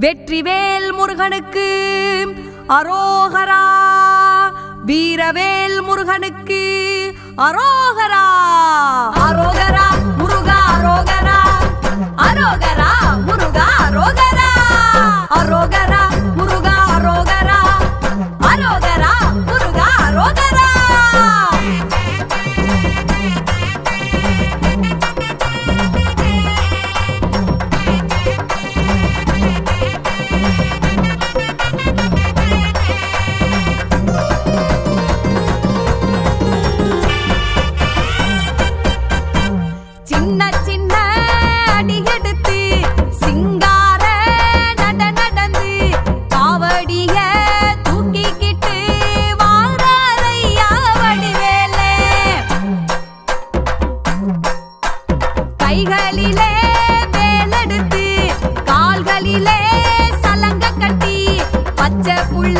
வெற்றிவேல் முருகனுக்கு. அரோகரா வீரவேல் முருகனுக்கு. அரோகரா அரோகரா முருகா அரோகரா. அரோகரா முருகா அரோகரா. அரோகரா முருகா அரோகரா. அரோகரா முருகா அரோகரா. சின்ன அடியெடுத்து சிங்கார நட நடந்து காவடிய தூக்கிக்கிட்டு வாரையா வடிவேலே கைகளிலே வேலெடுத்து சலங்க கட்டி பச்சை புள்ள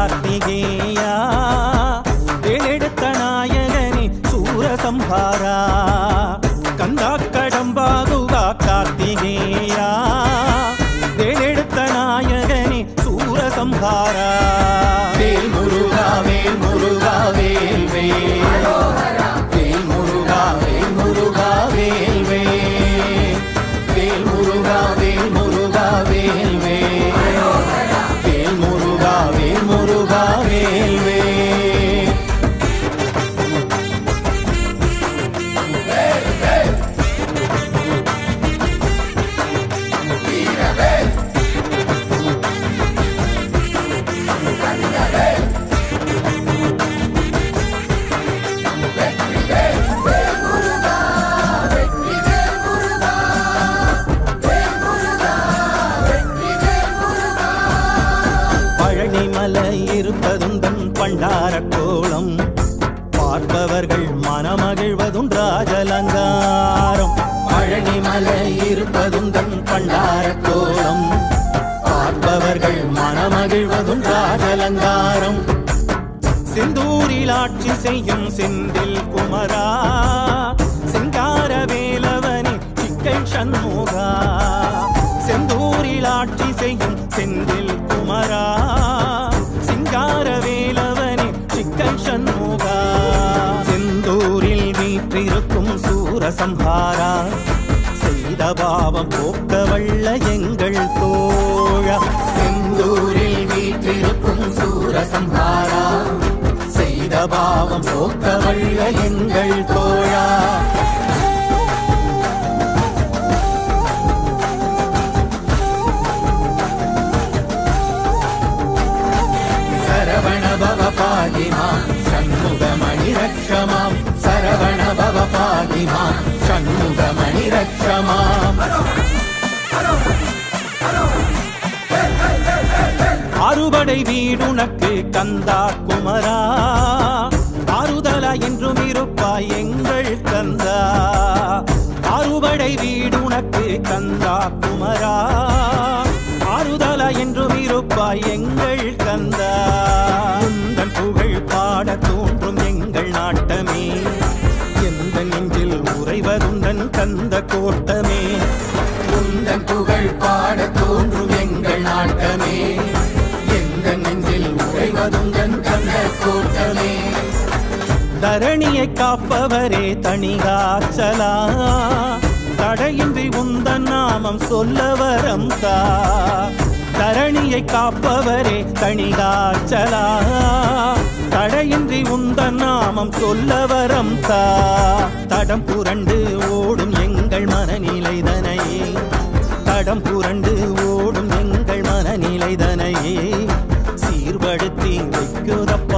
ಕಡಂಬಾಗುಗ மந்தார பண்டார கோலம். பார்ப்பவர்கள் மனமகிழ்வதும் ராஜலங்காரம். பழனிமலை இருப்பதுந்தன் பண்டார கோலம். பார்ப்பவர்கள் மனமகிழ்வதும் ராஜலங்காரம். செந்தூரில் ஆட்சி செய்யும் செந்தில் குமரா. சிங்கார வேலவனே சிக்கை சண்முகா. செந்தூரில் ஆட்சி செய்யும் செந்தில் குமரா. சம்ஹாரா செய்த பாவம் போக்க வல்ல எங்கள் தோழ. செந்தூரில் வீற்றிருக்கும் சூர சம்ஹாரா செய்த பாவம் போக்க வல்ல எங்கள் தோழா. சரவண பவ பாதிமா சண்முகமணி ரக்ஷமாம். அபிமா சண்முகமணி ரட்சமா. ஆறுபடை வீடுனக்கு கந்தா குமரா. ஆறுதலா என்றும் இருப்பாய் எங்கள் கந்தா. ஆறுபடை வீடுனக்கு கந்தா குமரா. ஆறுதலா என்றும் இருப்பாய் எங்கள் கந்தா. புகழ் பாட தோன்றும் எங்கள் நாட்டமே. கந்த கோட்டமே. உந்தன் புகழ் பாட தோன்றும் எங்கள் நாட்டமே. எந்த நெஞ்சில் உழைவதுந்தன் கந்த கோட்டமே. தரணியை காப்பவரே தனிகாச்சலா தடையின்றி உந்தன் நாமம் சொல்ல வரம் தா. தரணியை காப்பவரே தனிகாச்சலா தடையின்றி உந்த நாமம் சொல்ல வரம் தா. தடம் புரண்டு ஓடும் எங்கள் மனநிலைதனையே தடம் புரண்டு ஓடும் எங்கள் மனநிலைதனையே சீர்படுத்தி வைக்குதப்ப